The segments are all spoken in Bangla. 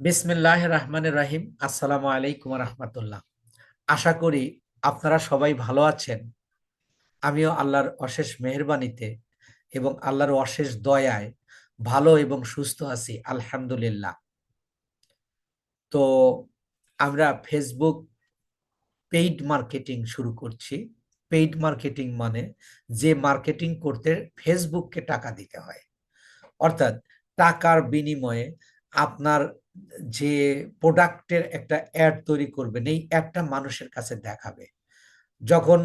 বিসমিল্লাহ রহমান রাহিম। আসসালামু আলাইকুম রহমতুল্লাহ। আশা করি আপনারা সবাই ভালো আছেন। আমিও আল্লাহর অশেষ মেহরবানিতে এবং আল্লাহর অশেষ দয়ায় ভালো এবং সুস্থ আছি, আলহামদুলিল্লাহ। তো আমরা ফেসবুক পেইড মার্কেটিং শুরু করছি। পেইড মার্কেটিং মানে যে মার্কেটিং করতে ফেসবুককে টাকা দিতে হয়। অর্থাৎ টাকার বিনিময়ে আপনার যে প্রোডাক্টের একটা অ্যাড তৈরি করবেন এই অ্যাডটা মানুষের কাছে দেখাবে। যখন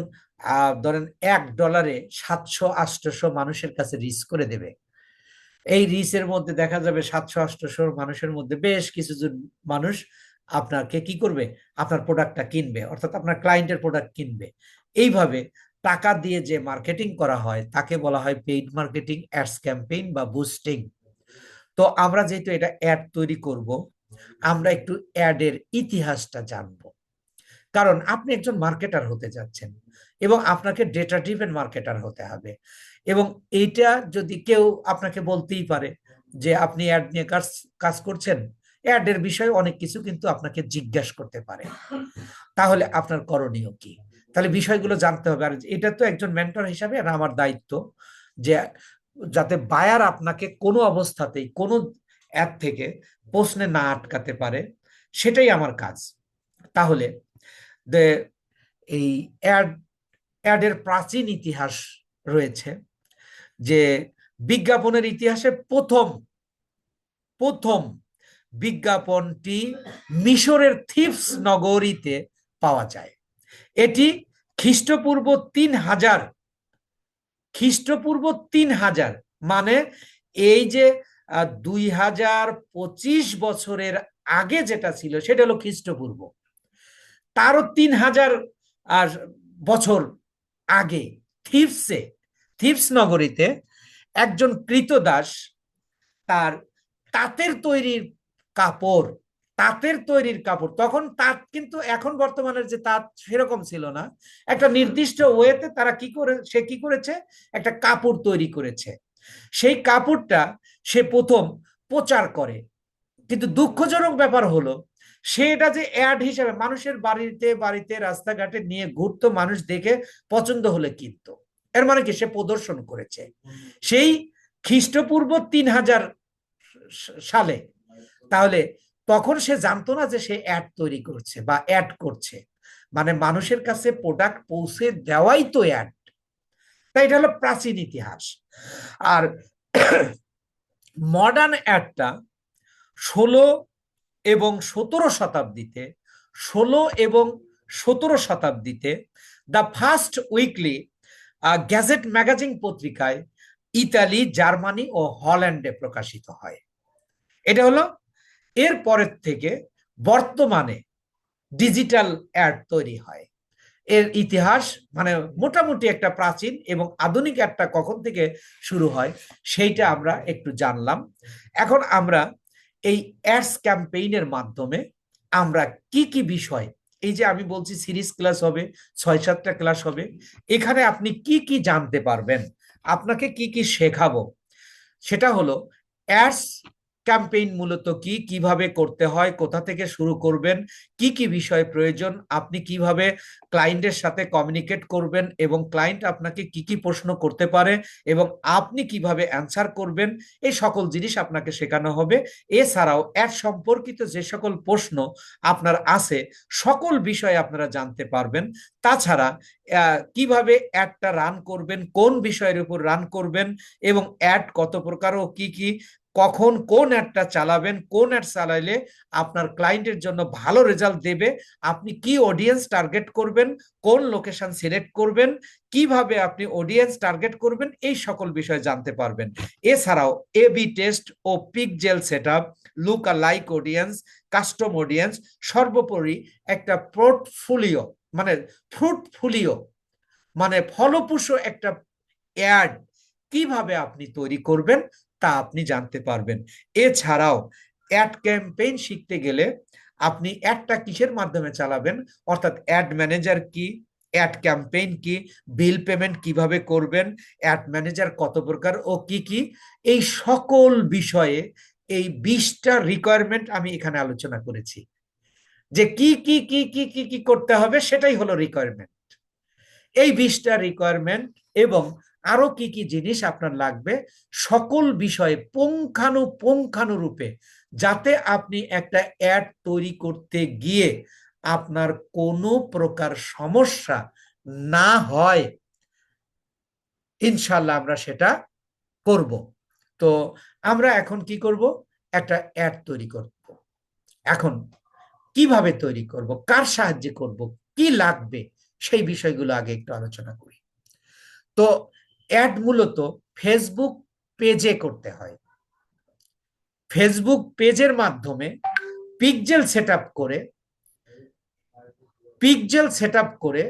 ধরেন এক ডলারে সাতশো আটশোশো মানুষের কাছে রিচ করে দেবে। এই রিচের মধ্যে দেখা যাবে সাতশো আটশোশো মানুষের মধ্যে বেশ কিছু মানুষ আপনাকে কি করবে? আপনার প্রোডাক্টটা কিনবে, অর্থাৎ আপনার ক্লায়েন্টের প্রোডাক্ট কিনবে। এইভাবে টাকা দিয়ে যে মার্কেটিং করা হয়, তাকে বলা হয় পেইড মার্কেটিং অ্যাডস ক্যাম্পেইন বা বুস্টিং তো আমরা যেহেতু এটা অ্যাড তৈরি করব, আমরা একটু অ্যাডের ইতিহাসটা জানব। কারণ আপনি একজন মার্কেটার হতে যাচ্ছেন এবং আপনাকে ডেটা ড্রিভেন মার্কেটার হতে হবে। এবং এইটা যদি কেউ আপনাকে বলতেই পারে যে আপনি অ্যাড নিয়ে কাজ কাজ করছেন অ্যাডের বিষয়ে অনেক কিছু কিন্তু আপনাকে জিজ্ঞাসা করতে পারে। তাহলে আপনার করণীয় কি? তাহলে বিষয়গুলো জানতে হবে। আর এটা তো একজন মেন্টর হিসাবে আর আমার দায়িত্ব যে যাতে বায়ার আপনাকে কোনো অবস্থাতেই, কোনো অ্যাপ থেকে প্রশ্নে না আটকাতে পারে, সেটাই আমার কাজ। তাহলে এই অ্যাড অ্যাডের প্রাচীন ইতিহাস রয়েছে, যে বিজ্ঞাপনের ইতিহাসে প্রথম প্রথম বিজ্ঞাপনটি মিশরের থিপস নগরীতে পাওয়া যায়। এটি খ্রিস্টপূর্ব তিন হাজার খ্রিস্টপূর্ব তিন হাজার মানে এই যে দুই হাজার পঁচিশ বছরের আগে যেটা ছিল সেটা হলো খ্রিস্টপূর্ব। তারও তিন হাজার আর বছর আগে থিপসে, থিপস নগরীতে একজন কৃতদাস তার তাঁতের তৈরির কাপড় তাঁতের তৈরির কাপড়। তখন তাঁত কিন্তু এখন বর্তমানের যে তাঁত সেরকম ছিল না। একটা নির্দিষ্ট ওয়েতে তারা কি করে, সে কি করেছে? একটা কাপড় তৈরি করেছে। সেই কাপড়টা সে প্রথম প্রচার করে। কিন্তু দুঃখজনক ব্যাপার হলো, সে এটা যে অ্যাড হিসাবে মানুষের বাড়িতে বাড়িতে, রাস্তাঘাটে নিয়ে ঘুরতো, মানুষ দেখে পছন্দ হলে কিনত। এর মানে কি? সে প্রদর্শন করেছে। সেই খ্রিস্টপূর্ব তিন হাজার সালে। তাহলে তখন সে জানতো না যে সে অ্যাড তৈরি করছে বা অ্যাড করছে। মানে মানুষের কাছে প্রোডাক্ট পৌঁছে দেওয়াই তো অ্যাড তাই এটা হলো প্রাচীন ইতিহাস। আর মডার্ন অ্যাডটা ষোলো এবং সতেরো শতাব্দীতে, ষোলো এবং সতেরো শতাব্দীতে the first weekly gazette magazine পত্রিকায় ইতালি, জার্মানি ও হল্যান্ডে প্রকাশিত হয়। এটা হলো এর পরের থেকে বর্তমানে ডিজিটাল অ্যাড তৈরি হয়। এর ইতিহাস মানে মোটামুটি একটা প্রাচীন এবং আধুনিক অ্যাডটা কখন থেকে শুরু হয় সেইটা আমরা একটু জানলাম। এখন আমরা এই অ্যাডস ক্যাম্পেইনের মাধ্যমে আমরা কি কি বিষয়, এই যে আমি বলছি সিরিজ ক্লাস হবে, ছয় সাতটা ক্লাস হবে, এখানে আপনি কি কি জানতে পারবেন, আপনাকে কি কি শেখাবো, সেটা হলো অ্যাডস ক্যাম্পেইন মূলত কি, কীভাবে করতে হয়, কোথা থেকে শুরু করবেন, কি কি বিষয় প্রয়োজন, আপনি কীভাবে ক্লায়েন্টের সাথে কমিউনিকেট করবেন এবং ক্লায়েন্ট আপনাকে কি কি প্রশ্ন করতে পারে এবং আপনি কীভাবে অ্যান্সার করবেন, এই সকল জিনিস আপনাকে শেখানো হবে। এছাড়াও অ্যাড সম্পর্কিত যে সকল প্রশ্ন আপনার আছে, সকল বিষয়ে আপনারা জানতে পারবেন। তাছাড়া কীভাবে অ্যাডটা রান করবেন, কোন বিষয়ের উপর রান করবেন এবং অ্যাড কত প্রকার ও কি কি কখন কোন অ্যাডটা চালাবেন, কোন অ্যাড চালাইলে আপনার ক্লায়েন্টের জন্য ভালো রেজাল্ট দেবে, আপনি কি অডিয়েন্স টার্গেট করবেন, কোন লোকেশন সিলেক্ট করবেন, কীভাবে আপনি অডিয়েন্স টার্গেট করবেন, এই সকল বিষয় জানতে পারবেন। এছাড়াও A B test O pixel set up lookalike audience custom audience সর্বোপরি একটা পোর্টফোলিও মানে ফ্রুটফুলিও মানে ফলপ্রসূ একটা অ্যাড কীভাবে আপনি তৈরি করবেন তা আপনি জানতে পারবেন। এছাড়াও অ্যাড ক্যাম্পেইন শিখতে গেলে আপনি অ্যাডটা কিসের মাধ্যমে চালাবেন? অর্থাৎ অ্যাড ম্যানেজার কি? অ্যাড ক্যাম্পেইন কি? বিল পেমেন্ট কীভাবে করবেন? অ্যাড ম্যানেজার কত প্রকার ও কি কি? এই সকল বিষয়ে এই বিশটা রিকোয়ারমেন্ট আমি এখানে আলোচনা করেছি। যে কি কি কি কি কি কি করতে হবে সেটাই হলো রিকোয়ারমেন্ট এই বিশটা রিকোয়ারমেন্ট এবং আরও কি কি জিনিস আপনার লাগবে? সকল বিষয়ে পুঙ্খানুপুঙ্খানুরূপে যাতে আপনি একটা অ্যাড তৈরি করতে গিয়ে আপনার কোনো প্রকার সমস্যা না হয়। ইনশাল্লাহ আমরা সেটা করব। তো আমরা এখন কি করব? একটা অ্যাড তৈরি করব। এখন কীভাবে তৈরি করব? কার সাহায্যে করব? কি লাগবে? সেই বিষয়গুলো আগে একটু আলোচনা করি। তো অ্যাড মূলত ফেসবুক পেজে করতে হয়। ফেসবুক পেজের মাধ্যমে পিকজেল সেট করে, পিকজেল সেট করে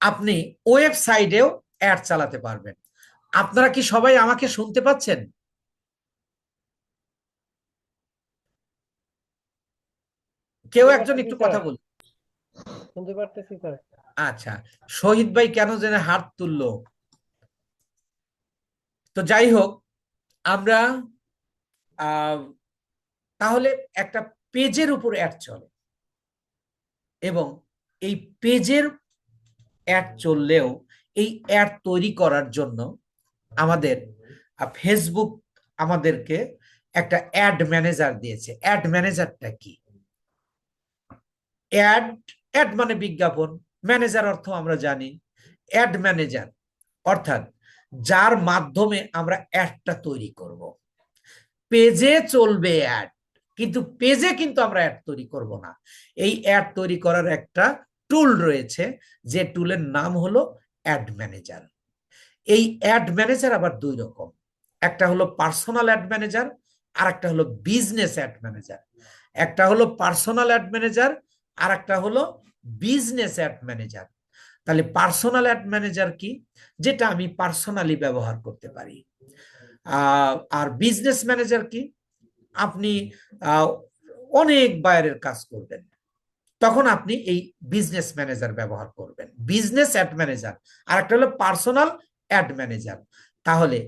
আপনি ওয়েবসাইটেও অ্যাড চালাতে পারবেন। আপনারা কি সবাই আমাকে শুনতে পাচ্ছেন? কেউ একজন একটু কথা বলুন। শুনতে পারতেছি, স্যার। আচ্ছা শহীদ ভাই কেন যেন হাত তুললো? তো যাই হোক, আমরা তাহলে একটা পেজের উপর অ্যাড চলে। এবং এই পেজের অ্যাড চললেও এই অ্যাড তৈরি করার জন্য আমাদের ফেসবুক আমাদেরকে একটা অ্যাড ম্যানেজার দিয়েছে। অ্যাড ম্যানেজারটা কি? অ্যাড অ্যাড মানে বিজ্ঞাপন। ম্যানেজার অর্থ আমরা জানি, অ্যাড ম্যানেজার। অর্থাৎ যার মাধ্যমে আমরা অ্যাডটা তৈরি করব। পেজে চলবে অ্যাড, কিন্তু পেজে কিন্তু আমরা অ্যাড তৈরি করব না। এই অ্যাড তৈরি করার একটা টুল রয়েছে, যে টুলের নাম হলো অ্যাড ম্যানেজার। এই অ্যাড ম্যানেজার আবার দুই রকম। একটা হলো পার্সোনাল অ্যাড ম্যানেজার আর একটা হলো বিজনেস অ্যাড ম্যানেজার। একটা হলো পার্সোনাল অ্যাড ম্যানেজার আর একটা হলো বিজনেস অ্যাড ম্যানেজার তাহলে পার্সোনাল অ্যাড ম্যানেজার কি? যেটা আমি পার্সোনালি ব্যবহার করতে পারি। আর বিজনেস ম্যানেজার কি? আপনি অনেক বাইরের কাজ করবেন। তখন আপনি এই বিজনেস ম্যানেজার ব্যবহার করবেন। বিজনেস অ্যাড ম্যানেজার আর একটা হলো পার্সোনাল অ্যাড ম্যানেজার তাহলে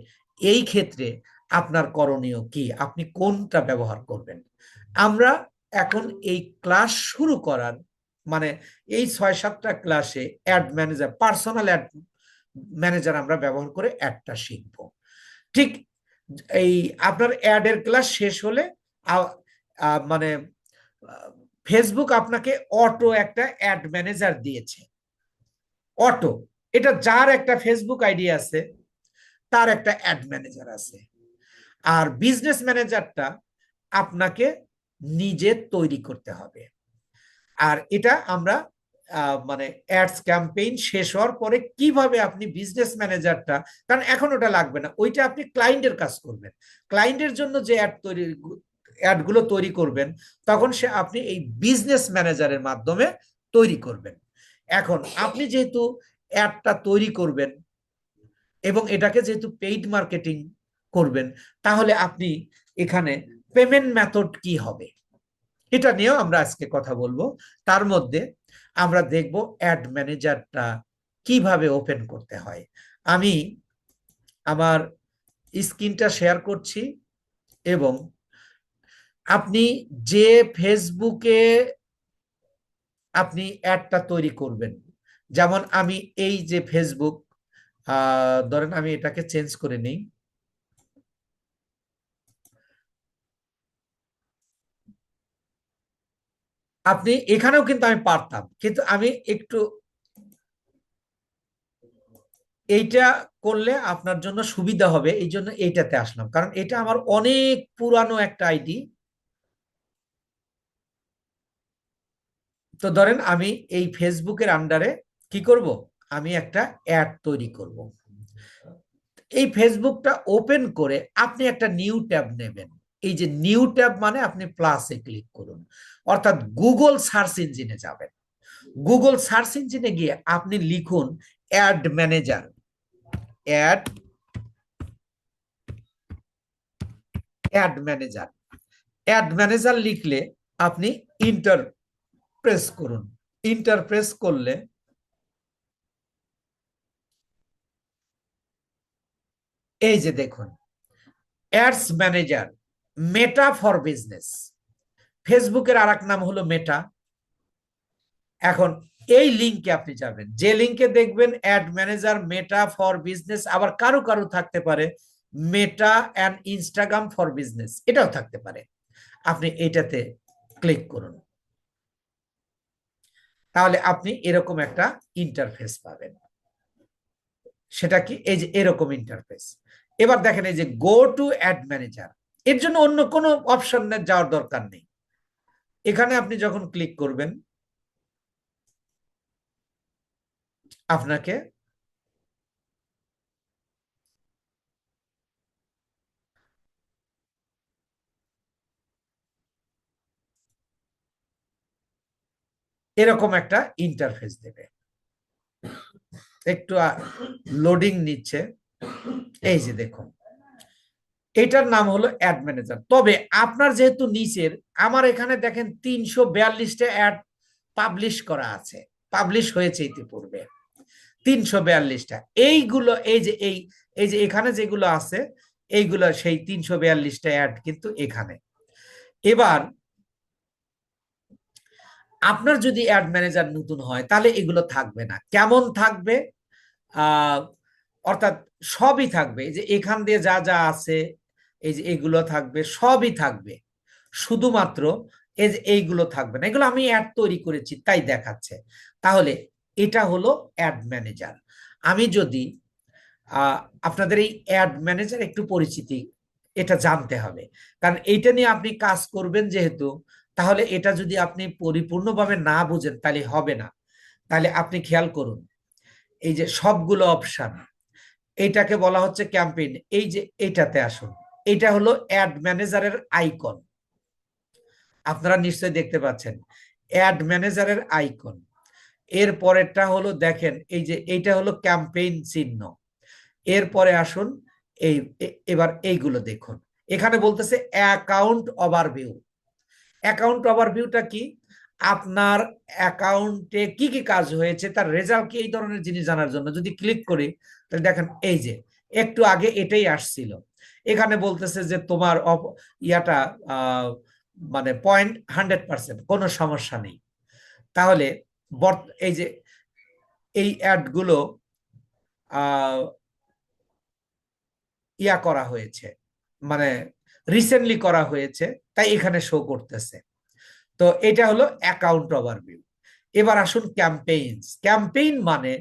এই ক্ষেত্রে আপনার করণীয় কি? আপনি কোনটা ব্যবহার করবেন? আমরা এখন এই ক্লাস শুরু করার মানে এই ছয় সাতটা ক্লাসে ad manager personal ad manager আমরা ব্যবহার করে অ্যাডটা শিখব। ঠিক এই আপনার অ্যাডের ক্লাস শেষ হলে মানে ফেসবুক আপনাকে অটো একটা অ্যাড ম্যানেজার দিয়েছে। অটো এটা যার একটা ফেসবুক আইডি আছে, তার একটা অ্যাড ম্যানেজার আছে। আর বিজনেস ম্যানেজারটা আপনাকে নিজে তৈরি করতে হবে। আর এটা আমরা মানে অ্যাডস ক্যাম্পেইন শেষ হওয়ার পরে কীভাবে আপনি বিজনেস ম্যানেজারটা কারণ এখন ওটা লাগবে না, ওইটা আপনি ক্লায়েন্টের কাজ করবেন। ক্লায়েন্টের জন্য যে অ্যাড তৈরি অ্যাডগুলো তৈরি করবেন, তখন সে আপনি এই বিজনেস ম্যানেজারের মাধ্যমে তৈরি করবেন। এখন আপনি যেহেতু অ্যাডটা তৈরি করবেন এবং এটাকে যেহেতু পেইড মার্কেটিং করবেন, তাহলে আপনি এখানে পেমেন্ট মেথড কি হবে? এটা নিয়েও আমরা আজকে কথা বলব। তার মধ্যে আমরা দেখব অ্যাড ম্যানেজারটা কীভাবে ওপেন করতে হয়। আমি আমার স্ক্রিনটা শেয়ার করছি এবং আপনি যে ফেসবুকে আপনি অ্যাডটা তৈরি করবেন, যেমন আমি এই যে ফেসবুক ধরেন আমি এটাকে চেঞ্জ করে নিই। আপনি এখানেও কিন্তু আমি পারতাম। কিন্তু আমি একটু এইটা করলে আপনার জন্য সুবিধা হবে, এই জন্য এইটাতে আসলাম। কারণ এটা আমার অনেক পুরানো একটা আইডি তো ধরেন আমি এই ফেসবুকের আন্ডারে কি করব? আমি একটা অ্যাড তৈরি করব। এই ফেসবুকটা ওপেন করে আপনি একটা নিউ ট্যাব নেবেন। এই যে নিউ ট্যাব মানে আপনি প্লাসে ক্লিক করুন। অর্থাৎ গুগল সার্চ ইঞ্জিনে যাবেন। গুগল সার্চ ইঞ্জিনে গিয়ে আপনি লিখুন ad manager ad ad manager ad manager লিখলে আপনি ইন্টার প্রেস করুন। ইন্টার প্রেস করলে এই যে দেখুন ads manager Meta for business ফেসবুকের আর নাম হলো মেটা এখন এই লিঙ্কে আপনি যাবেন। যে লিঙ্কে দেখবেন ad manager Meta for business আবার কারও কারও থাকতে পারে Meta and Instagram for business এটাও থাকতে পারে। আপনি এটাতে ক্লিক করুন। তাহলে আপনি এরকম একটা ইন্টারফেস পাবেন। সেটা কি? এই যে এরকম ইন্টারফেস এবার দেখেন এই যে গো টু অ্যাড ম্যানেজার এর জন্য অন্য কোনো অপশন যাওয়ার দরকার নেই। এখানে আপনি যখন ক্লিক করবেন, আপনাকে এরকম একটা ইন্টারফেস দেবে। একটু লোডিং নিচ্ছে। এই যে দেখুন। এটার নাম হলো অ্যাড ম্যানেজার তবে আপনার যেহেতু নিচের, আমার এখানে দেখেন তিনশো বিয়াল্লিশটা অ্যাড পাবলিশ করা আছে। পাবলিশ হয়েছে ইতিপূর্বে। তিনশো বিয়াল্লিশটা। এইগুলো, এই যে, এই এই যে, এখানে যেগুলো আছে, এইগুলো, সেই তিনশো বিয়াল্লিশটা অ্যাড কিন্তু এখানে। এবার, আপনার যদি অ্যাড ম্যানেজার নতুন হয়, তাহলে এগুলো থাকবে না। কেমন থাকবে? অর্থাৎ সবই থাকবে। যে, এখান দিয়ে যা যা আছে এই যে এগুলো থাকবে, সবই থাকবে। শুধুমাত্র এই যে এইগুলো থাকবে না, এগুলো আমি অ্যাড তৈরি করেছি, তাই দেখাচ্ছে। তাহলে এটা হলো অ্যাড ম্যানেজার আমি যদি আপনাদের এই অ্যাড ম্যানেজার একটু পরিচিতি, এটা জানতে হবে। কারণ এইটা নিয়ে আপনি কাজ করবেন যেহেতু, তাহলে এটা যদি আপনি পরিপূর্ণভাবে না বুঝেন, তাহলে হবে না। তাহলে আপনি খেয়াল করুন, এই যে সবগুলো অপশান এইটাকে বলা হচ্ছে ক্যাম্পেইন এই যে এইটাতে আসুন। এটা হলো অ্যাড ম্যানেজারের আইকন আপনারা নিশ্চয়ই দেখতে পাচ্ছেন অ্যাড ম্যানেজারের আইকন এর পরেরটা হলো দেখেন, এই যে এইটা হলো ক্যাম্পেইন চিহ্ন। এরপরে আসুন, এই এবার এইগুলো দেখুন। এখানে বলতেছে অ্যাকাউন্ট ওভারভিউ অ্যাকাউন্ট ওভারভিউটা কি? আপনার অ্যাকাউন্টে কি কি কাজ হয়েছে, তার রেজাল্ট কি, এই ধরনের জিনিস জানার জন্য। যদি ক্লিক করি, তাহলে দেখেন, এই যে, একটু আগে এটাই আসছিল। এখানে বলতেছে যে তোমার ইয়াটা মানে পয়েন্ট হান্ড্রেড পার্সেন্ট কোনো সমস্যা নেই। তাহলে এই যে, এই অ্যাডগুলো ইয়া করা হয়েছে মানে রিসেন্টলি করা হয়েছে, তাই এখানে শো করতেছে। তো এটা হলো অ্যাকাউন্ট ওভারভিউ এবার আসুন ক্যাম্পেইনস ক্যাম্পেইন মানে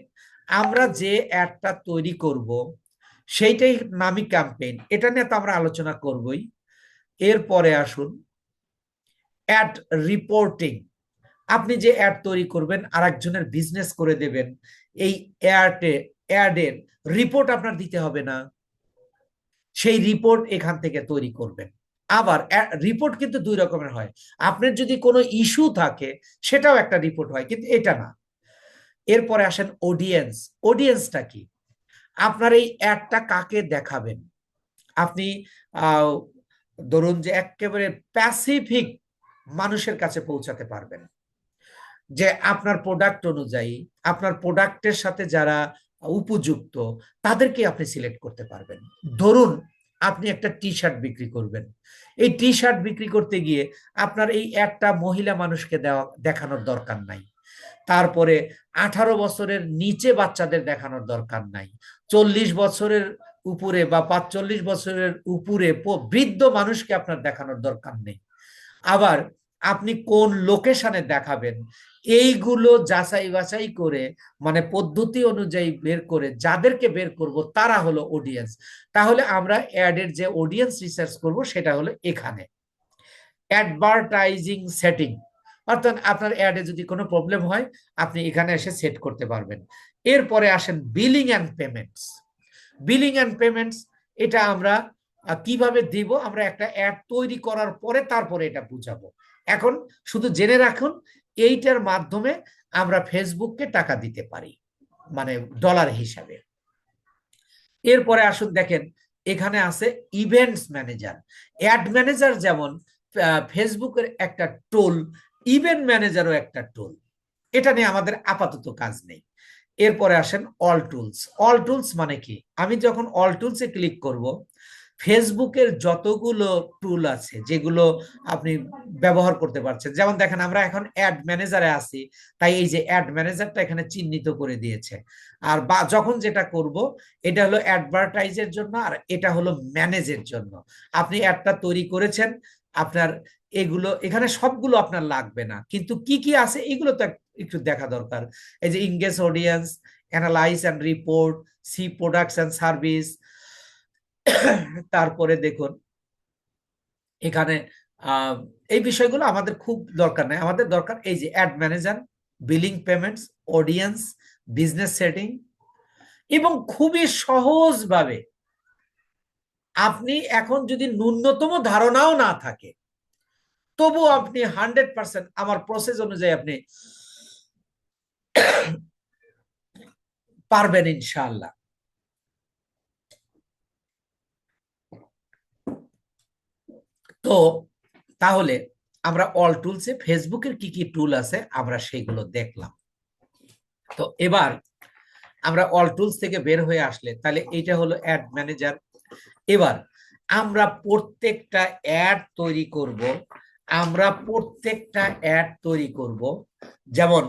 আমরা যে অ্যাডটা তৈরি করব সেইটাই নামি ক্যাম্পেইন এটা নিয়ে তো আমরা আলোচনা করবই। এরপরে আসুন। অ্যাড রিপোর্টিং আপনি যে অ্যাড তৈরি করবেন আর একজনের বিজনেস করে দেবেন, এই অ্যাডে অ্যাডের রিপোর্ট আপনার দিতে হবে না। সেই রিপোর্ট এখান থেকে তৈরি করবেন। আবার রিপোর্ট কিন্তু দুই রকমের হয়। আপনার যদি কোনো ইস্যু থাকে, সেটাও একটা রিপোর্ট হয়, কিন্তু এটা না। এরপরে আসেন অডিয়েন্স অডিয়েন্সটা কি? আপনার এই অ্যাডটা কাকে দেখাবেন? আপনি ধরুন যে একেবারে প্যাসিফিক মানুষের কাছে পৌঁছাতে পারবেন। যে আপনার প্রোডাক্ট অনুযায়ী, আপনার প্রোডাক্টের সাথে যারা উপযুক্ত, তাদেরকে আপনি সিলেক্ট করতে পারবেন। ধরুন, আপনি একটা টি শার্ট বিক্রি করবেন। এই টি শার্ট বিক্রি করতে গিয়ে আপনার এই একটা মহিলা মানুষকে দেওয়া, দেখানোর দরকার নাই। তারপরে আঠারো বছরের নিচে বাচ্চাদের দেখানোর দরকার নাই। চল্লিশ বছরের উপরে বা পাঁচচল্লিশ বছরের উপরে বৃদ্ধ মানুষকে আপনার দেখানোর দরকার নেই। আবার আপনি কোন লোকেশনে দেখাবেন, এইগুলো যাচাই বাছাই করে মানে পদ্ধতি অনুযায়ী বের করে যাদেরকে বের করব তারা হলো অডিয়েন্স তাহলে আমরা অ্যাডের যে অডিয়েন্স রিসার্চ করব সেটা হলো এখানে। অ্যাডভার্টাইজিং সেটিং অর্থাৎ আপনার অ্যাডে যদি কোনো প্রবলেম হয়, আপনি এখানে এসে সেট করতে পারবেন। এরপরে আসেন billing and payments billing and payments এটা আমরা কীভাবে দিব? আমরা একটা অ্যাড তৈরি করার পরে তারপরে এটা বুঝাবো। এখন শুধু জেনে রাখুন, এইটার মাধ্যমে আমরা ফেসবুককে টাকা দিতে পারি মানে ডলার হিসাবে। এরপরে আসুন দেখেন, এখানে আছে ইভেন্টস ম্যানেজার অ্যাড ম্যানেজার যেমন ফেসবুকের একটা টোল ইভেন্ট ম্যানেজারও একটা টুল এটা নিয়ে আমাদের আপাতত কাজ নেই। এরপরে আসেন অল টুলস অল টুলস মানে কি? আমি যখন অল টুলসে ক্লিক করব ফেসবুকের যতগুলো টুল আছে, যেগুলো আপনি ব্যবহার করতে পারছেন, যেমন দেখেন আমরা এখন অ্যাড ম্যানেজারে আছি, তাই এই যে অ্যাড ম্যানেজারটা এখানে চিহ্নিত করে দিয়েছে। আর বা, যখন যেটা করব, এটা হলো অ্যাডভার্টাইজের জন্য আর এটা হলো ম্যানেজের জন্য। আপনি অ্যাডটা তৈরি করেছেন, আপনার এগুলো, এখানে সবগুলো আপনার লাগবে না। কিন্তু কি কি আছে এগুলো তো একটু দেখা দরকার। এই যে engage audience, analyse and report, see products and service, তারপরে দেখুন, এখানে এই বিষয়গুলো আমাদের খুব দরকার নাই। আমাদের দরকার এই যে ad manager, billing payments, audience, business setting এবং খুবই সহজভাবে আপনি এখন যদি ন্যূনতম ধারণাও না থাকে তবু আপনি হান্ড্রেড পার্সেন্ট আমার প্রসেস অনুযায়ী আপনি পারবেন ইনশাআল্লাহ। তো তাহলে আমরা অল টুলসে ফেসবুকের কি কি টুল আছে আমরা সেইগুলো দেখলাম। তো এবার আমরা অল টুলস থেকে বের হয়ে আসলে তাহলে এটা হলো অ্যাড ম্যানেজার এবার আমরা প্রত্যেকটা অ্যাড তৈরি করব আমরা প্রত্যেকটা অ্যাড তৈরি করব। যেমন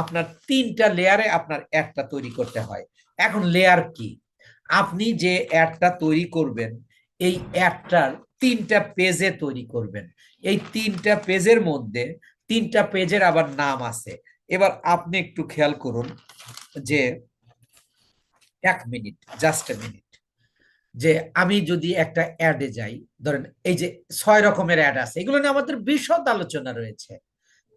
আপনার তিনটা লেয়ারে আপনার অ্যাডটা তৈরি করতে হয়। এখন লেয়ার কি? আপনি যে অ্যাডটা তৈরি করবেন, এই অ্যাডটার তিনটা পেজে তৈরি করবেন। এই তিনটা পেজের মধ্যে তিনটা পেজের আবার নাম আছে। এবার আপনি একটু খেয়াল করুন যে, এক মিনিট জাস্ট এ মিনিট যে আমি যদি একটা অ্যাডে যাই, ধরেন এই যে ছয় রকমের অ্যাড আছে, এগুলো নিয়ে আমাদের বিশদ আলোচনা রয়েছে।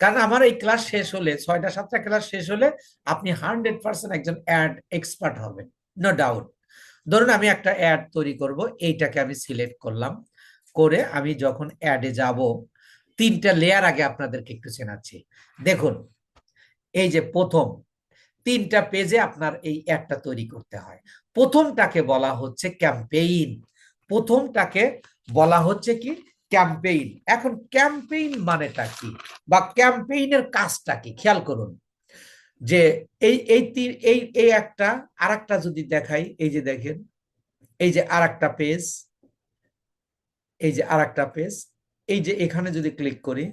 কারণ আমার এই ক্লাস শেষ হলে, ছয়টা সাতটা ক্লাস শেষ হলে আপনি হান্ড্রেড পার্সেন্ট একজন অ্যাড এক্সপার্ট হবেন নো ডাউট ধরুন আমি একটা অ্যাড তৈরি করব, এইটাকে আমি সিলেক্ট করলাম, করে আমি যখন অ্যাডে যাব, তিনটা লেয়ার আগে আপনাদেরকে একটু চেনাচ্ছি। দেখুন, এই যে প্রথম, তিনটা পেজে আপনার এই অ্যাডটা তৈরি করতে হয়। প্রথমটাকে বলা হচ্ছে ক্যাম্পেইন প্রথমটাকে বলা হচ্ছে কি? ক্যাম্পেইন এখন ক্যাম্পেইন মানেটা কি? বা ক্যাম্পেইনের কাজটা কি? খেয়াল করুন। যে এই এই তি- এই এই একটা আর যদি দেখাই, এই যে দেখেন, এই যে আর একটা পেজ এই যে আর একটা পেজ এই যে এখানে যদি ক্লিক করি,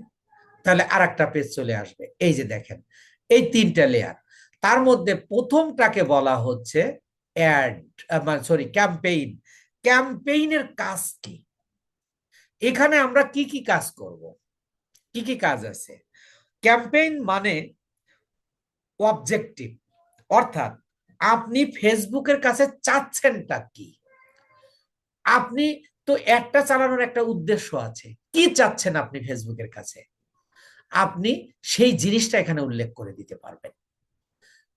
তাহলে আর একটা পেজ চলে আসবে। এই যে দেখেন, এই তিনটা লেয়ার তার মধ্যে প্রথমটাকে বলা হচ্ছে অ্যাড সরি ক্যাম্পেইন ক্যাম্পেইনের কাজ কি? এখানে আমরা কি কি কাজ করব? কি কি কাজ আছে? ক্যাম্পেইন মানে অবজেক্টিভ অর্থাৎ আপনি ফেসবুকের কাছে চাচ্ছেনটা কি? আপনি তো একটা চালানোর একটা উদ্দেশ্য আছে। কি চাচ্ছেন আপনি ফেসবুকের কাছে? আপনি সেই জিনিসটা এখানে উল্লেখ করে দিতে পারবেন।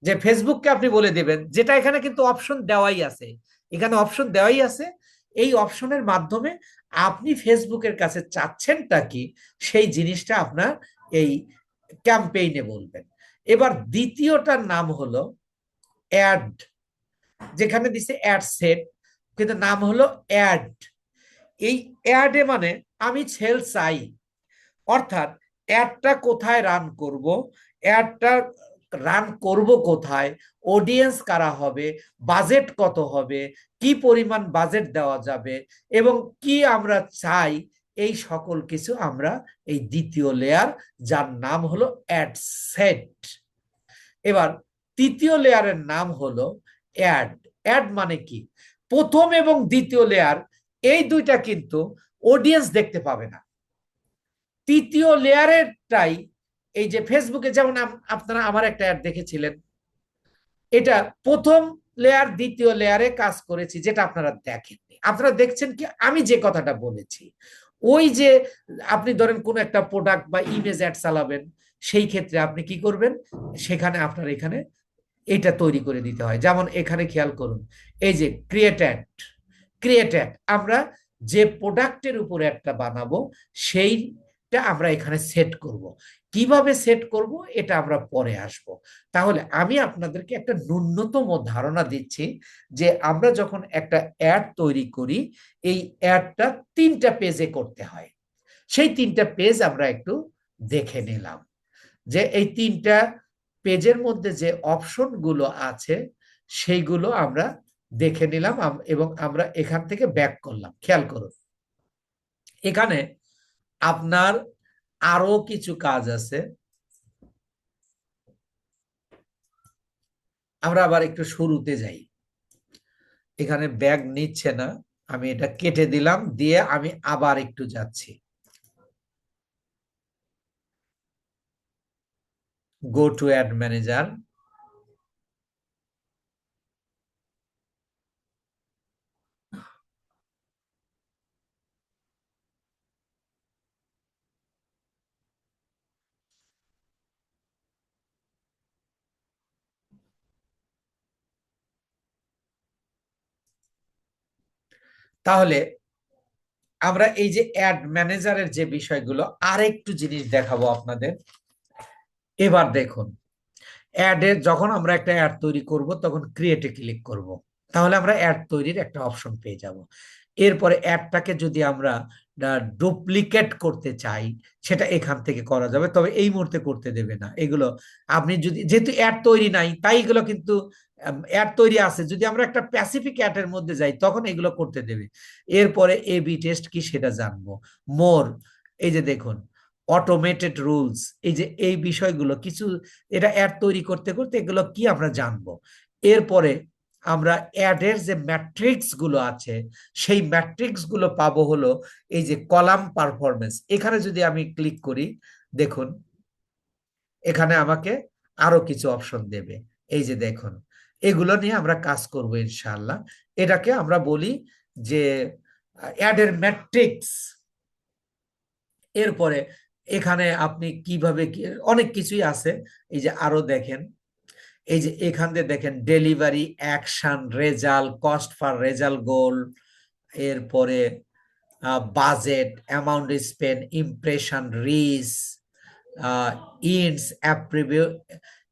যে ফেসবুককে আপনি বলে দেবেন, যেটা এখানে কিন্তু অপশন দেওয়াই আছে। এখানে অপশন দেওয়াই আছে। এই অপশনের মাধ্যমে আপনি ফেসবুকের কাছে চাচ্ছেনটা কি, সেই জিনিসটা আপনার এই ক্যাম্পেইনে বলবেন। এবার দ্বিতীয়টার নাম হলো অ্যাড যেখানে দিছে অ্যাড সেট কিন্তু নাম হলো অ্যাড এই অ্যাডে মানে আমি সেল চাই। অর্থাৎ অ্যাডটা কোথায় রান করব? অ্যাডটা রান করব কোথায় অডিয়েন্স কারা হবে বাজেট কত হবে, কি পরিমাণ বাজেট দেওয়া যাবে এবং কি আমরা চাই, এই সকল কিছু আমরা এই দ্বিতীয় লেয়ার যার নাম হলো অ্যাড সেট এবার তৃতীয় লেয়ারের নাম হলো অ্যাড অ্যাড মানে কি? প্রথম এবং দ্বিতীয় লেয়ার এই দুইটা কিন্তু অডিয়েন্স দেখতে পাবে না। তৃতীয় লেয়ারেরটাই এই যে ফেসবুকে যেমন আপ- আপনারা আমার একটা অ্যাড দেখেছিলেন, এটা প্রথম লেয়ার দ্বিতীয় লেয়ারে কাজ করেছি যেটা আপনারা দেখেননি। আপনারা দেখছেন কি? আমি যে কথাটা বলেছি, ওই যে আপনি ধরেন কোন একটা প্রোডাক্ট বা ইমেজ অ্যাড চালাবেন, সেই ক্ষেত্রে আপনি কি করবেন? সেখানে আপনার এখানে এটা তৈরি করে দিতে হয়। যেমন এখানে খেয়াল করুন, এই যে ক্রিয়েট অ্যাড ক্রিয়েট ক্রিয়েটেড আমরা যে প্রোডাক্টের উপর একটা বানাবো সেইটা আমরা এখানে সেট করব। কীভাবে সেট করব? এটা আমরা পরে আসব। তাহলে আমি আপনাদেরকে একটা ন্যূনতম ধারণা দিচ্ছি যে আমরা যখন একটা অ্যাড তৈরি করি, এই অ্যাডটা তিনটা পেজে করতে হয়। সেই তিনটা পেজ আমরা একটু দেখে নিলাম যে এই তিনটা পেজের মধ্যে যে অপশনগুলো আছে, সেইগুলো আমরা দেখে নিলাম এবং আমরা এখান থেকে ব্যাক করলাম। খেয়াল করুন। এখানে আপনার আরও কিছু কাজ আছে। আমরা আবার একটু শুরুতে যাই। এখানে ব্যাগ নিচ্ছে না, আমি এটা কেটে দিলাম, দিয়ে আমি আবার একটু যাচ্ছি। গো টু অ্যাড ম্যানেজার তাহলে আমরা এই যে অ্যাড ম্যানেজারের যে বিষয়গুলো আরেকটু জিনিস দেখাবো আপনাদের। এবার দেখুন অ্যাডে যখন আমরা একটা অ্যাড তৈরি করব, তখন ক্রিয়েটে ক্লিক করব। তাহলে আমরা অ্যাড তৈরির একটা অপশন পেয়ে যাব। এরপরে অ্যাডটাকে যদি আমরা ডুপ্লিকেট করতে চাই, সেটা এখান থেকে করা যাবে। তবে এই মুহূর্তে করতে দেবে না। এগুলো আপনি যদি, যেহেতু অ্যাড তৈরি নাই, তাই এগুলো কিন্তু অ্যাড তৈরি আছে, যদি আমরা একটা প্যাসিফিক অ্যাডের মধ্যে যাই, তখন এগুলো করতে দেবে। এরপরে এ বি টেস্ট কি সেটা জানব। মোর এই যে দেখুন অটোমেটেড রুলস এই যে এই বিষয়গুলো, কিছু, এটা অ্যাড তৈরি করতে করতে এগুলো কি আমরা জানব? এরপরে আমরা অ্যাডের যে ম্যাট্রিক্সগুলো আছে, সেই ম্যাট্রিক্সগুলো পাবো হলো এই যে কলাম পারফরমেন্স এখানে যদি আমি ক্লিক করি, দেখুন, এখানে আমাকে আরও কিছু অপশন দেবে। এই যে দেখুন এগুলো নিয়ে আমরা কাজ করব ইনশাআল্লাহ। এটাকে আমরা বলি যে, অ্যাডের ম্যাট্রিক্স। এরপরে এখানে আপনি কীভাবে অনেক কিছুই আছে। এই যে আরও দেখেন, এই যে এখান দিয়ে দেখেন, delivery, action, result, cost for result goal. এরপরে budget, amount spend, impression, reach ins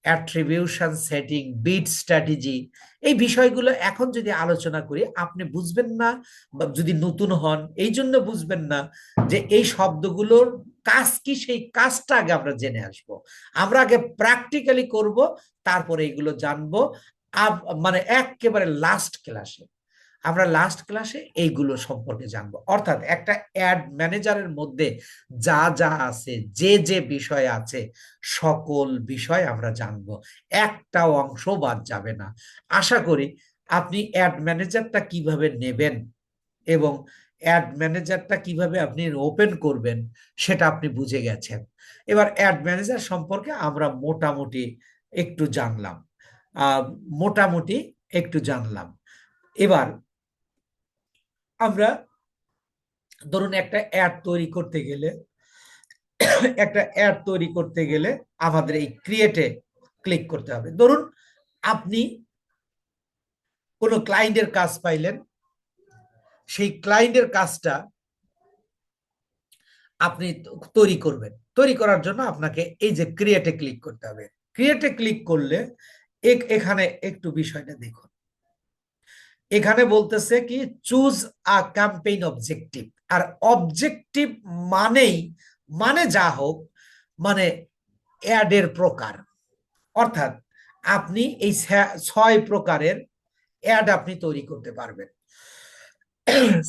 attribution setting bid strategy এই বিষয়গুলো এখন যদি আলোচনা করি, আপনি বুঝবেন না বা যদি নতুন হন, এই জন্য বুঝবেন না যে এই শব্দগুলোর কাজ কি, সেই কাজটা আগে আমরা জেনে আসব। আমরা আগে প্র্যাকটিক্যালি করব, তারপরে এগুলো জানব মানে একেবারে লাস্ট ক্লাসে আমরা লাস্ট ক্লাসে এইগুলো সম্পর্কে জানব। অর্থাৎ একটা অ্যাড ম্যানেজারের মধ্যে যা যা আছে, যে যে বিষয় আছে, সকল বিষয় আমরা জানব। একটা অংশ বাদ যাবে না। আশা করি আপনি অ্যাড ম্যানেজারটা কীভাবে নেবেন এবং অ্যাড ম্যানেজারটা কীভাবে আপনি ওপেন করবেন, সেটা আপনি বুঝে গেছেন। এবার অ্যাড ম্যানেজার সম্পর্কে আমরা মোটামুটি একটু জানলাম। মোটামুটি একটু জানলাম। এবার আমরা ধরুন একটা অ্যাড তৈরি করতে গেলে, একটা অ্যাড তৈরি করতে গেলে আমাদের এই ক্রিয়েটে ক্লিক করতে হবে। ধরুন আপনি কোনো ক্লায়েন্টের কাজ পাইলেন, সেই ক্লায়েন্টের কাজটা আপনি তৈরি করবেন। তৈরি করার জন্য আপনাকে এই যে ক্রিয়েটে ক্লিক করতে হবে। ক্রিয়েটে ক্লিক করলে এখানে একটু বিষয়টা দেখুন। এখানে বলতেছে কি চুজ আ ক্যাম্পেইন অবজেক্টিভ আর অবজেক্টিভ মানেই মানে যা হোক মানে অ্যাডের প্রকার। অর্থাৎ আপনি এই ছয় প্রকারের অ্যাড আপনি তৈরি করতে পারবেন।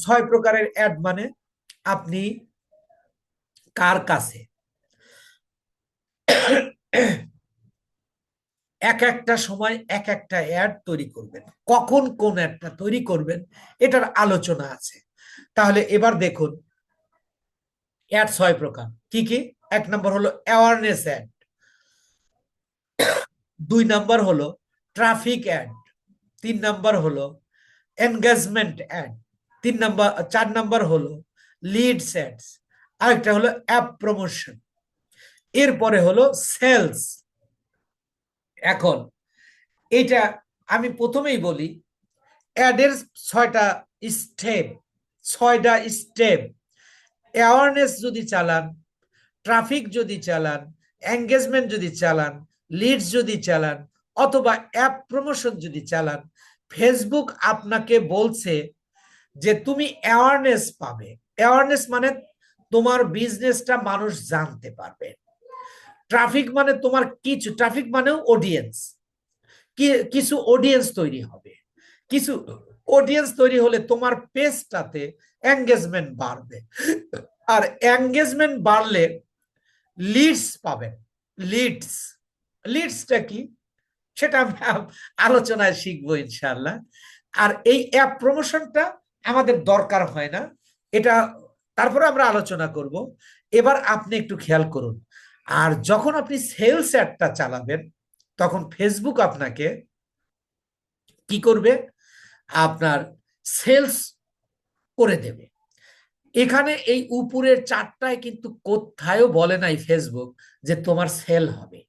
ছয় প্রকারের অ্যাড মানে আপনি কার কাছে? এক একটা সময় এক একটা অ্যাড তৈরি করবেন। কখন কোন অ্যাডটা তৈরি করবেন, এটার আলোচনা আছে। তাহলে এবার দেখুন অ্যাড ছয় প্রকার। কি কি? এক নম্বর হলো অ্যাওয়ারনেস অ্যাড দুই নম্বর হলো ট্রাফিক অ্যাড তিন নম্বর হলো এনগেজমেন্ট অ্যাড তিন নম্বর, চার নাম্বার হলো লিডস অ্যাডস আরেকটা হলো অ্যাপ প্রমোশন এরপরে হলো সেলস এখন, এটা আমি প্রথমেই বলি, অ্যাডের ছয়টা স্টেপ ছয়টা স্টেপ। অ্যাওয়ারনেস যদি চালান, ট্রাফিক যদি চালান এঙ্গেজমেন্ট যদি চালান লিডস যদি চালান, অথবা অ্যাপ প্রমোশন যদি চালান ফেসবুক আপনাকে বলছে যে তুমি অ্যাওয়ারনেস পাবে। অ্যাওয়ারনেস মানে তোমার বিজনেসটা মানুষ জানতে পারবে। ট্রাফিক মানে তোমার কিছু ট্রাফিক মানেও অডিয়েন্স কিছু অডিয়েন্স তৈরি হবে। কিছু অডিয়েন্স তৈরি হলে তোমার পেজটাতে এঙ্গেজমেন্ট বাড়বে। আর এঙ্গেজমেন্ট বাড়লে লিডস পাবেন। লিডস লিডসটা কি? সেটা আমরা আলোচনায় শিখব ইনশাল্লাহ আর এই অ্যাপ প্রমোশনটা আমাদের দরকার হয় না। এটা, তারপরে আমরা আলোচনা করব। এবার আপনি একটু খেয়াল করুন। আর যখন আপনি সেলস অ্যাডটা চালাবেন, তখন ফেসবুক আপনাকে কি করবে? আপনার সেলস করে দেবে। এখানে এই উপরের চারটায় কিন্তু কোথায়ও বলে নাই ফেসবুক যে তোমার সেল হবে।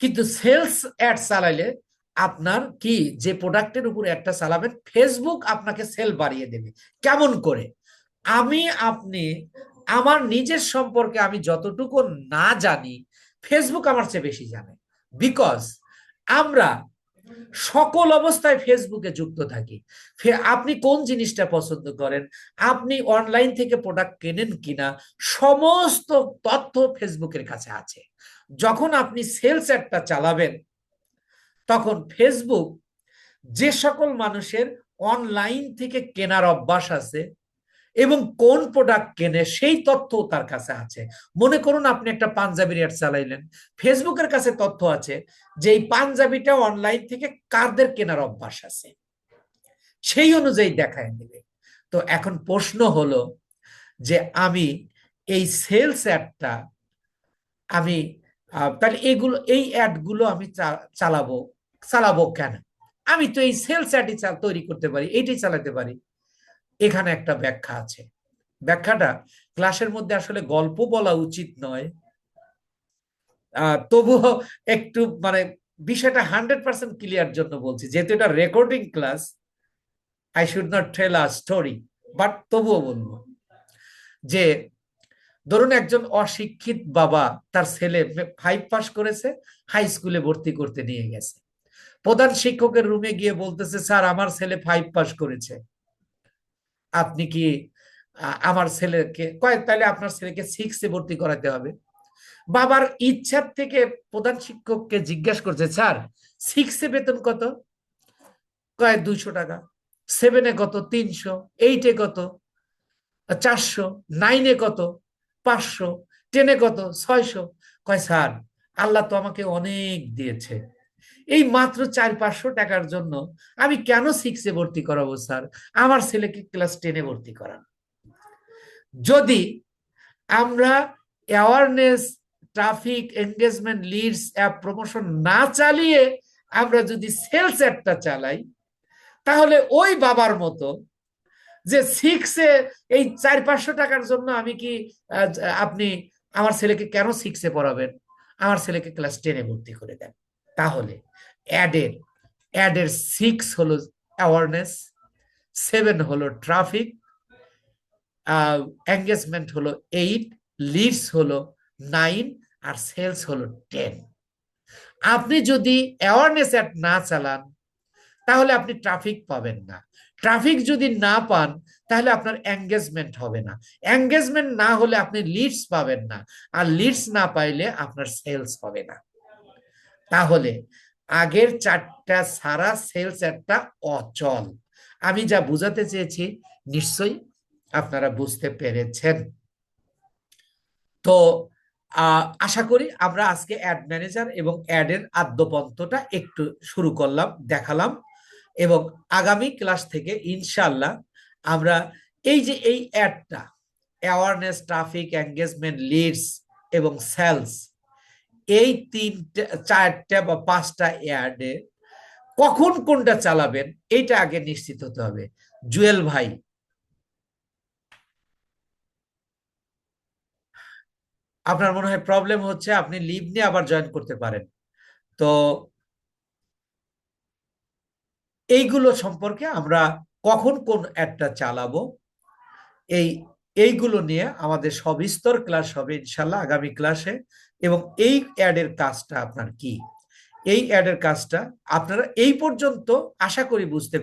কিন্তু সেলস অ্যাড চালাইলে আপনার কি যে প্রোডাক্টের উপর একটা চালাবেন ফেসবুক আপনাকে সেল বাড়িয়ে দেবে। কেমন করে? আমি আপনি আমার নিজের সম্পর্কে আমি যতটুকু না জানি ফেসবুক আমার চেয়ে বেশি জানে। বিকজ আমরা সকল অবস্থায় ফেসবুকে যুক্ত থাকি। আপনি কোন জিনিসটা পছন্দ করেন? আপনি অনলাইন থেকে প্রোডাক্ট কেনেন কিনা? সমস্ত তথ্য ফেসবুকের কাছে আছে। যখন আপনি সেলস অ্যাডটা চালাবেন, তখন ফেসবুক যে সকল মানুষের অনলাইন থেকে কেনার অভ্যাস আছে এবং কোন প্রোডাক্ট কেনে সেই তথ্য তার কাছে আছে। মনে করুন আপনি একটা পাঞ্জাবির অ্যাড চালাইলেন। ফেসবুকের কাছে তথ্য আছে যে এই পাঞ্জাবিটা অনলাইন থেকে কারদের কেনার অভ্যাস আছে। সেই অনুযায়ী দেখায় নেবে। তো এখন প্রশ্ন হলো যে আমি এই সেলস অ্যাডটা আমি তাহলে এগুলো, এই অ্যাডগুলো আমি চালাবো চালাবো কেন? আমি তো এই সেলস অ্যাডই তৈরি করতে পারি, এইটাই চালাতে পারি। এখানে একটা ব্যাখ্যা আছে। ব্যাখ্যাটা, ক্লাসের মধ্যে আসলে গল্প বলা উচিত নয়। তবুও একটু মানে বিষয়টা হান্ড্রেড পার্সেন্ট ক্লিয়ার জন্য বলছি, যেহেতু এটা recording class, I should not tell a story, but তবুও বলব যে, ধরুন একজন অশিক্ষিত বাবা তার ছেলে ফাইভ পাস করেছে হাই স্কুলে ভর্তি করতে নিয়ে গেছে। প্রধান শিক্ষকের রুমে গিয়ে বলতেছে, স্যার, আমার ছেলে ফাইভ পাস করেছে। আপনি কি আমার ছেলেকে, কয়েক, তাহলে আপনার ছেলেকে সিক্সে ভর্তি করাতে হবে। বাবার ইচ্ছার থেকে প্রধান শিক্ষককে জিজ্ঞাসা করছে, স্যার সিক্সে বেতন কত? কয় দুইশো টাকা। সেভেনে কত? তিনশো। এইটে কত? চারশো। নাইনে কত? পাঁচশো। টেনে কত? ছয়শো। কয়, স্যার, আল্লাহ তো আমাকে অনেক দিয়েছে। এই মাত্র চার পাঁচশো টাকার জন্য আমি কেন সিক্সে ভর্তি করাবো স্যার আমার ছেলেকে ক্লাস টেনে ভর্তি করান। যদি আমরা awareness traffic engagement leads app promotion না চালিয়ে আমরা যদি সেলস অ্যাপটা চালাই, তাহলে ওই বাবার মতো যে সিক্সে এই চার পাঁচশো টাকার জন্য আমি কি আপনি আমার ছেলেকে কেন সিক্সে পড়াবেন? আমার ছেলেকে ক্লাস টেনে ভর্তি করে দেন। তাহলে অ্যাডের অ্যাডের সিক্স হলো অ্যাওয়ারনেস সেভেন হলো ট্রাফিক এঙ্গেজমেন্ট হলো এইট লিডস হলো নাইন আর সেলস হলো টেন আপনি যদি অ্যাওয়ারনেস অ্যাড না চালান, তাহলে আপনি ট্রাফিক পাবেন না। ট্রাফিক যদি না পান, তাহলে আপনার এঙ্গেজমেন্ট হবে না। এঙ্গেজমেন্ট না হলে আপনি লিডস পাবেন না। আর লিডস না পাইলে আপনার সেলস হবে না। তাহলে আগের চারটা সারা সেলস একটা অচল। আমি যা বুঝাতে চেয়েছি, নিশ্চয়ই আপনারা বুঝতে পেরেছেন। তো আশা করি আমরা আজকে অ্যাড ম্যানেজার এবং অ্যাডের আদ্যপন্তটা একটু শুরু করলাম, দেখালাম এবং আগামী ক্লাস থেকে ইনশাল্লাহ আমরা এই যে এই অ্যাডটা অ্যাওয়ারনেস ট্রাফিক এঙ্গেজমেন্ট লিডস এবং সেলস এই তিনটা, চারটা বা পাঁচটা অ্যাডে কখন কোনটা চালাবেন, এইটা আগে নিশ্চিত হতে হবে। জুয়েল ভাই। আপনার মনে হয় প্রবলেম হচ্ছে, আপনি লিভ নিয়ে আবার জয়েন করতে পারেন। তো এইগুলো সম্পর্কে আমরা কখন কোন অ্যাডটা চালাবো, এই, এইগুলো নিয়ে আমাদের সবিস্তর ক্লাস হবে, ইনশাল্লাহ আগামী ক্লাসে এবং এই অ্যাডের কাজটা আপনার কি? এই অ্যাডের কাজটা আপনারা এই পর্যন্ত আশা করি বুঝতে